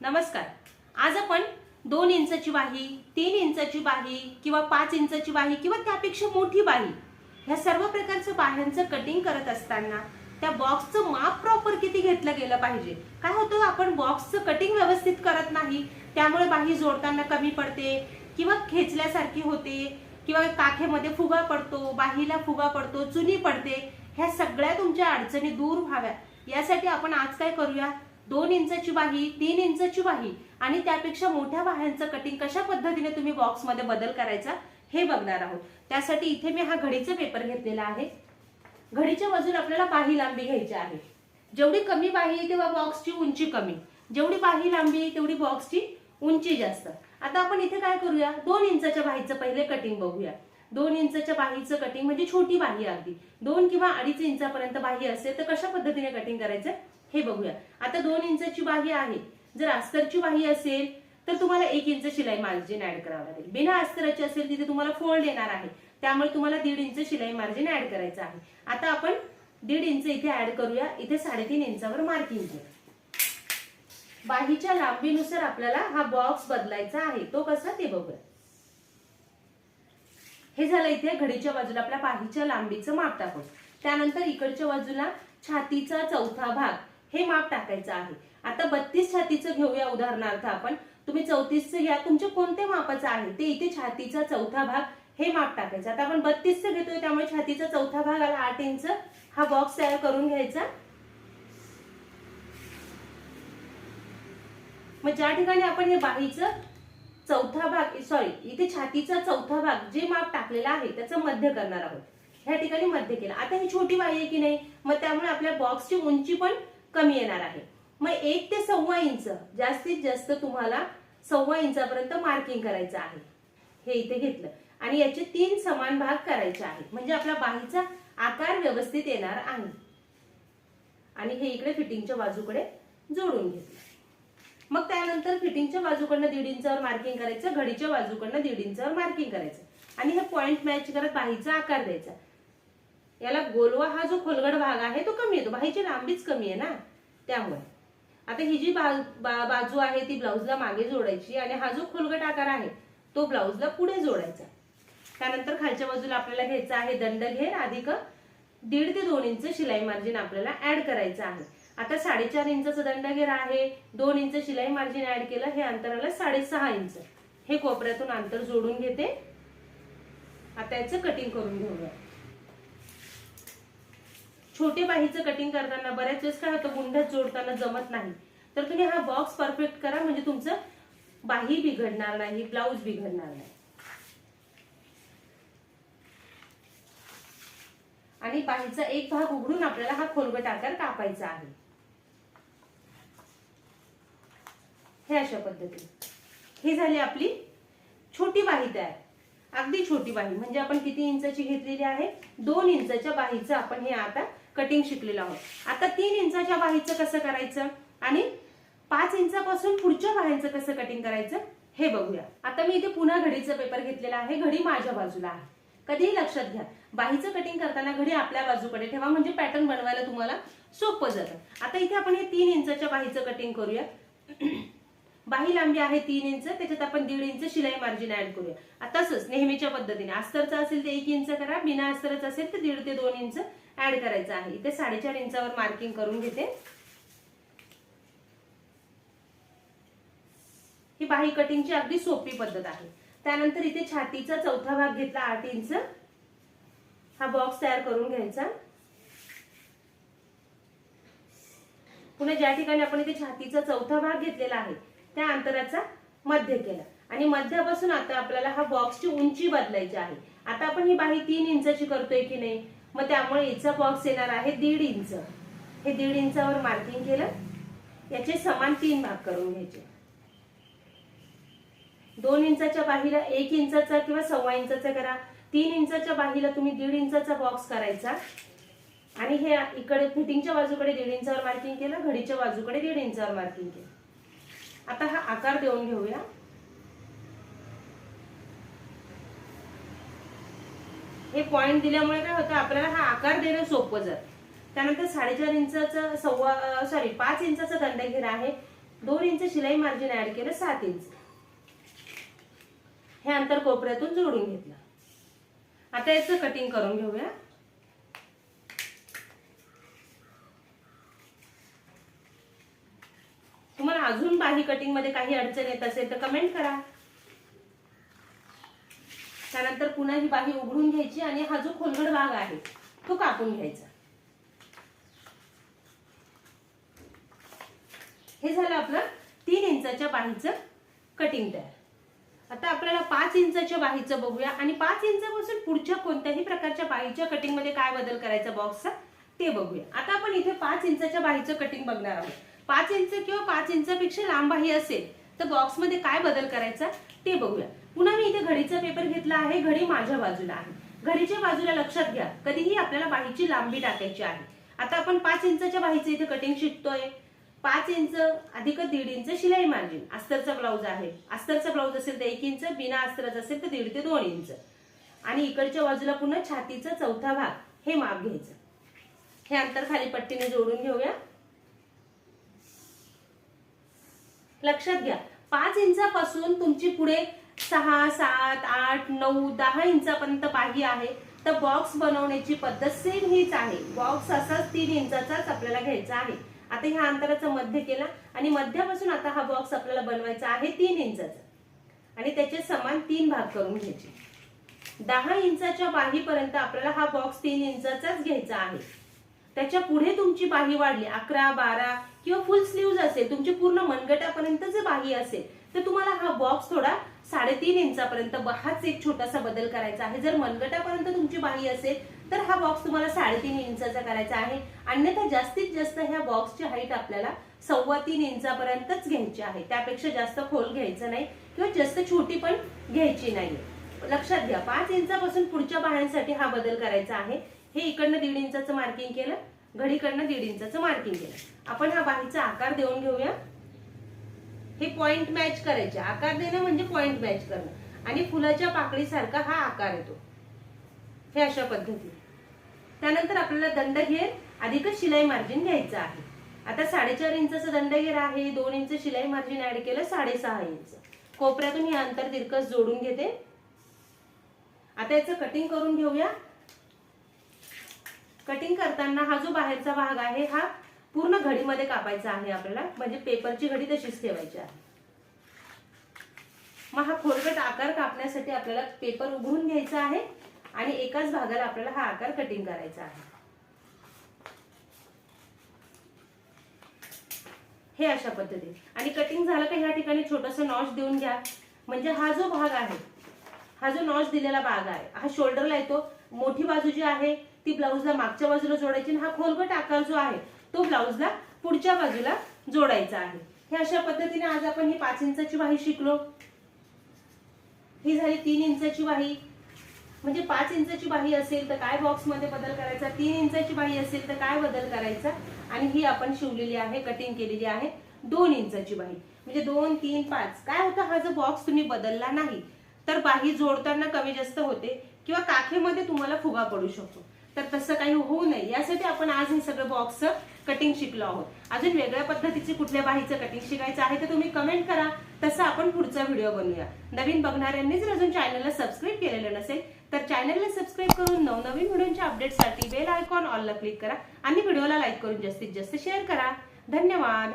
नमस्कार. आज आपण दोन इंचाची बाही तीन इंचाची बाही किंवा पाच इंचाची बाही किंवा त्यापेक्षा मोठी बाही ह्या सर्व प्रकारचं बाह्यांचं कटिंग करत असताना त्या बॉक्सचं माप प्रॉपर किती घेतलं गेलं पाहिजे? काय होतं? आपण बॉक्सचं कटिंग व्यवस्थित करत नाही त्यामुळे बाही जोडताना कमी पडते किंवा खेचल्यासारखी होते. किंवा काखेमध्ये फुगा पडतो बाहीला फुगा पडतो चुनी पडते ह्या सगळ्या तुमच्या अडचणी दूर व्हाव्या. यासाठी आपण आज काय करूया? दोन इंचाची बाही तीन इंचाची बाही आणि त्यापेक्षा मोठ्या बाह्यांचं कटिंग कशा पद्धतीने तुम्ही बॉक्समध्ये बदल करायचा हे बघणार आहोत. त्यासाठी इथे मी हा घडीचा पेपर घेतलेला आहे. घडीच्या बाजूला आपल्याला बाही लांबी घ्यायची आहे. जेवढी कमी बाही तेव्हा बॉक्सची उंची कमी. जेवढी बाही लांबी तेवढी बॉक्सची उंची जास्त. आता आपण इथे काय करूया? दोन इंचाच्या बाहीचं पहिले कटिंग बघूया. दोन इंचाच्या बाहीचं कटिंग म्हणजे छोटी बाही अगदी. दोन किंवा अडीच इंचापर्यंत बाही असेल तर कशा पद्धतीने कटिंग करायचं? हे बघूया. आता दोन इंचाची बाही आहे. जर अस्तरची बाही असेल तर तुम्हाला एक इंच शिलाई मार्जिन ऍड करावं लागेल. बिना अस्तराची असेल तिथे तुम्हाला फोल्ड येणार आहे. त्यामुळे तुम्हाला दीड इंच शिलाई मार्जिन ऍड करायचं आहे. आता आपण दीड इंच इथे ऍड करूया. इथे साडेतीन इंचावर मार्किंग करू बाहीच्या लांबीनुसार आपल्याला हा बॉक्स बदलायचा आहे. तो कसा ते बघूया. हे झालं इथे घडीच्या बाजूला आपल्या बाहीच्या लांबीचं माप टाकून. त्यानंतर इकडच्या बाजूला छातीचा चौथा भाग हे माप टाकायचं आहे. आता बत्तीस छातीचं घेऊया उदाहरणार्थ आपण. तुम्ही चौतीसचं घ्या. तुमच्या कोणत्या मापाचं आहे? ते इथे छातीचा चौथा भाग हे माप टाकायचं. आता आपण बत्तीसचं घेतोय त्यामुळे छातीचा चौथा भाग आला. आठ इंच हा बॉक्स तयार करून घ्यायचा. मग ज्या ठिकाणी आपण हे बाहीचं चौथा भाग सॉरी इथे छातीचा चौथा भाग जे माप टाकलेला आहे त्याचं मध्य करणार आहोत. ह्या ठिकाणी मध्य केलं. आता ही छोटी बाही आहे की नाही? मग त्यामुळे आपल्या बॉक्सची उंची पण कमी येणार आहे. मग एक ते सव्वा इंच जास्तीत जास्त तुम्हाला सव्वा इंचापर्यंत मार्किंग करायचं आहे. हे इथे घेतलं. आणि याचे तीन समान भाग करायचे आहेत. म्हणजे आपला बाहीचा आकार व्यवस्थित येणार आहे. आणि हे इकडे फिटिंगच्या बाजूकडे जोडून घेतलं. मग त्यानंतर फिटिंगच्या बाजूकडनं दीड इंचावर मार्किंग करायचं घडीच्या बाजूकडनं दीड इंचावर मार्किंग करायचं. आणि हे पॉइंट मॅच करत बाहीचा आकार द्यायचा. याला गोलवा हा जो खोलगड भाग आहे तो कमी येतो. बाहीची लांबीच कमी आहे ना त्यामुळे. आता ही जी बा- बा- बाजू आहे ती ब्लाऊजला मागे जोडायची आणि हा जो खोलगट आकार आहे तो ब्लाऊजला पुढे जोडायचा. त्यानंतर खालच्या बाजूला आपल्याला घ्यायचा आहे दंड घेर अधिक दीड ते दोन इंच शिलाई मार्जिन आपल्याला ऍड करायचं आहे. आता साडेचार इंचाचं दंडघेर आहे दोन इंच शिलाई मार्जिन ऍड केलं हे अंतराला साडेसहा इंच. हे कोपऱ्यातून अंतर जोडून घेते. आता याचं कटिंग करून घेऊया. छोटे बाहीचं कटिंग करताना बऱ्याच वेळेस काय होतं गुंढ्यात जोडताना जमत नाही. तर तुम्ही हा बॉक्स परफेक्ट करा म्हणजे तुमचं बाही बिघडणार नाही ब्लाऊज बिघडणार नाही. आणि बाहीचा एक भाग उघडून आपल्याला हा खोलगट आकार कापायचा आहे. हे अशा पद्धतीने. हे झाली आपली छोटी बाही तयार. अगदी छोटी बाही म्हणजे आपण किती इंचाची घेतलेली आहे? दोन इंचाच्या बाहीचं आपण हे आता कटिंग शिकलेलं आहोत. आता तीन इंचाच्या बाहीचं कसं करायचं? आणि पाच इंचापासून पुढच्या बाह्यांचं कसं कटिंग करायचं? हे बघूया. आता मी इथे पुन्हा घडीचा पेपर घेतलेला आहे. घडी माझ्या बाजूला आहे. कधीही लक्षात घ्या. बाहीचं कटिंग करताना घडी आपल्या बाजूकडे ठेवा म्हणजे पॅटर्न बनवायला तुम्हाला सोपं जातं. आता इथे आपण हे तीन इंचाच्या बाहीचं कटिंग करूया. बाही लांबी आहे तीन इंच त्याच्यात आपण दीड इंच शिलाई मार्जिन ऍड करूया. आता तसंच नेहमीच्या पद्धतीने. अस्तरचं असेल तर एक इंच करा बिना अस्तरच असेल तर दीड ते दोन इंच ऍड करायचं आहे. इथे साडेचार इंचावर मार्किंग करून घेते. ही बाही कटिंगची अगदी सोपी पद्धत आहे. त्यानंतर इथे छातीचा चौथा भाग घेतला आठ इंच. हा बॉक्स तयार करून घ्यायचा. पुन्हा ज्या ठिकाणी आपण इथे छातीचा चौथा भाग घेतलेला आहे त्या अंतराचा मध्य केला. आणि मध्यापासून आता आपल्याला हा बॉक्सची उंची बदलायची आहे. आता आपण ही बाही तीन इंचाची करतोय की नाही? मग त्यामुळे याचा बॉक्स येणार आहे दीड इंच. हे दीड इंचावर मार्किंग केलं. याचे समान तीन भाग करून घ्यायचे. दोन इंचाच्या बाहीला एक इंचाचा किंवा सव्वा इंचाचा करा. तीन इंचाच्या बाहीला तुम्ही दीड इंचाचा बॉक्स करायचा. आणि हे इकडे फिटिंगच्या बाजूकडे दीड इंचावर मार्किंग केलं. घडीच्या बाजूकडे दीड इंचावर मार्किंग केलं. आता हा आकार देऊन घेऊया. हे पॉईंट दिल्यामुळे काय होतं आपल्याला हा आकार देणं सोपं जात. त्यानंतर साडेचार इंचाचं सव्वा सॉरी पाच इंचाचा दंडघेर आहे. दोन इंच शिलाई मार्जिन ऍड केलं सात इंच. हे अंतर कोपऱ्यातून जोडून घेतलं. आता याचं कटिंग करून घेऊया. तुम्हाला अजून बाही कटिंगमध्ये काही अडचण येत असेल तर कमेंट करा. त्यानंतर पुन्हा ही बाही उघडून घ्यायची आणि हा जो खोलगड भाग आहे तो कापून घ्यायचा. हे झालं आपलं तीन इंचाच्या बाहीचं कटिंग तयार. आता आपल्याला पाच इंचाच्या बाहीचं बघूया आणि पाच इंचापासून पुढच्या कोणत्याही प्रकारच्या बाहीच्या कटिंगमध्ये काय बदल करायचा बॉक्सचा ते बघूया. आता आपण इथे पाच इंचाच्या बाहीचं कटिंग बघणार आहोत. पाच इंच किंवा पाच इंचापेक्षा लांब आहे असेल तर बॉक्समध्ये काय बदल करायचा? ते बघूया. पुन्हा मी इथे घडीचा पेपर घेतला आहे घडी माझ्या बाजूला आहे. घडीच्या बाजूला लक्षात घ्या कधीही आपल्याला बाहीची लांबी टाकायची आहे. आता आपण पाच इंचाच्या बाहीचं इथे कटिंग शिकतोय. पाच इंच अधिक दीड इंच शिलाई मार्जिन. अस्तरचा ब्लाऊज आहे. अस्तरचा ब्लाऊज असेल तर एक इंच बिना अस्तरच असेल तर दीड ते दोन इंच. आणि इकडच्या बाजूला पुन्हा छातीचा चौथा भाग हे माप घ्यायचं. हे अंतर खाली पट्टीने जोडून घेऊया. लक्षात घ्या. पाच इंचापासून तुमची पुढे सहा सात आठ नऊ दहा इंचापर्यंत पाही आहे. तर बॉक्स बनवण्याची पद्धत सेम हीच आहे. बॉक्स असाच तीन इंचाचाच आपल्याला घ्यायचा आहे. आता ह्या अंतराचा मध्य केला आणि मध्यापासून आता हा बॉक्स आपल्याला बनवायचा आहे तीन इंचाचा. आणि त्याचे समान तीन भाग करून घ्यायचे. दहा इंचाच्या बाहीपर्यंत आपल्याला हा बॉक्स तीन इंचाचाच घ्यायचा आहे. त्याच्या पुढे तुमची बाही वाढली. अकरा बारा किंवा फुल स्लीव्ह असेल तुमची पूर्ण मनगटापर्यंत जर बाही असेल तर तुम्हाला हा बॉक्स थोडा साडेतीन इंचापर्यंत हाच एक छोटासा बदल करायचा आहे. जर मनगटापर्यंत तुमची बाही असेल तर हा बॉक्स तुम्हाला साडेतीन इंचाचा करायचा आहे. अन्यथा जास्तीत जास्त ह्या बॉक्सची हाईट आपल्याला सव्वा तीन इंचापर्यंतच घ्यायची आहे. त्यापेक्षा जास्त खोल घ्यायचं नाही किंवा जास्त छोटी पण घ्यायची नाही लक्षात घ्या पाच इंचापासून पुढच्या बाह्यांसाठी हा बदल करायचा आहे. हे इकडनं दीड इंचाचं मार्किंग केलं घडीकडनं दीड इंचाचं मार्किंग केलं. आपण हा बाहीचा आकार देऊन घेऊया. हे पॉइंट मॅच करायचे. आकार देणं म्हणजे पॉइंट मॅच करणं. आणि फुलाच्या पाकळीसारखा हा आकार येतो. हे अशा पद्धतीने. त्यानंतर आपल्याला दंडघेर अधिक शिलाई मार्जिन घ्यायचं आहे. आता साडेचार इंचाचं दंडघेर आहे. दोन इंच शिलाई मार्जिन ऍड केलं साडेसहा इंच. कोपऱ्यातून हे अंतर तिरकस जोडून घेते. आता याचं कटिंग करून घेऊया. कटिंग करताना हा जो बाहेरचा भाग आहे हा पूर्ण घडीमध्ये कापायचा आहे आपल्याला. म्हणजे पेपरची घडी तशीच ठेवायची आहे. मग हा खोलगट आकार कापण्यासाठी आपल्याला पेपर उघडून घ्यायचा आहे आणि एकाच भागाला आपल्याला हा आकार कटिंग करायचा आहे. हे अशा पद्धतीने. आणि कटिंग झालं का ह्या ठिकाणी छोटस नॉच देऊन घ्या. म्हणजे हा जो भाग आहे हा जो नॉच दिलेला भाग आहे हा शोल्डरला येतो. मोठी बाजू जी आहे ती ब्लाऊजला मागच्या बाजूला जोडायची आणि हा खोलगट आकार जो आहे तो ब्लाऊजला पुढच्या बाजूला जोडायचा आहे. हे अशा पद्धतीने आज आपण ही पाच इंचाची वाही शिकलो. ही झाली तीन इंचाची वाही. म्हणजे पाच इंचाची बाही असेल तर काय बॉक्समध्ये बदल करायचा? तीन इंचाची बाही असेल तर काय बदल करायचा? आणि ही आपण शिवलेली आहे कटिंग केलेली आहे दोन इंचाची बाही म्हणजे दोन तीन पाच. काय होतं? हा जो बॉक्स तुम्ही बदलला नाही तर बाही जोडताना कमी जास्त होते. किंवा काखेमध्ये तुम्हाला फुगा पडू शकतो. तर तसं काही होऊ नये. यासाठी आपण आज हे सगळं बॉक्स कटिंग शिकलो आहोत. अजून वेगळ्या पद्धतीचे कुठल्या बाहीचं कटिंग शिकायचं आहे तर तुम्ही कमेंट करा. तसं आपण पुढचा व्हिडिओ बनवूया. नवीन बघणाऱ्यांनी जर अजून चॅनलला सबस्क्राईब केलेलं नसेल तर चॅनलला सबस्क्राईब करून नवनवीन व्हिडिओच्या अपडेटसाठी बेल आयकॉन ऑलला क्लिक करा आणि व्हिडिओला लाईक करून जास्तीत जास्त शेअर करा. धन्यवाद.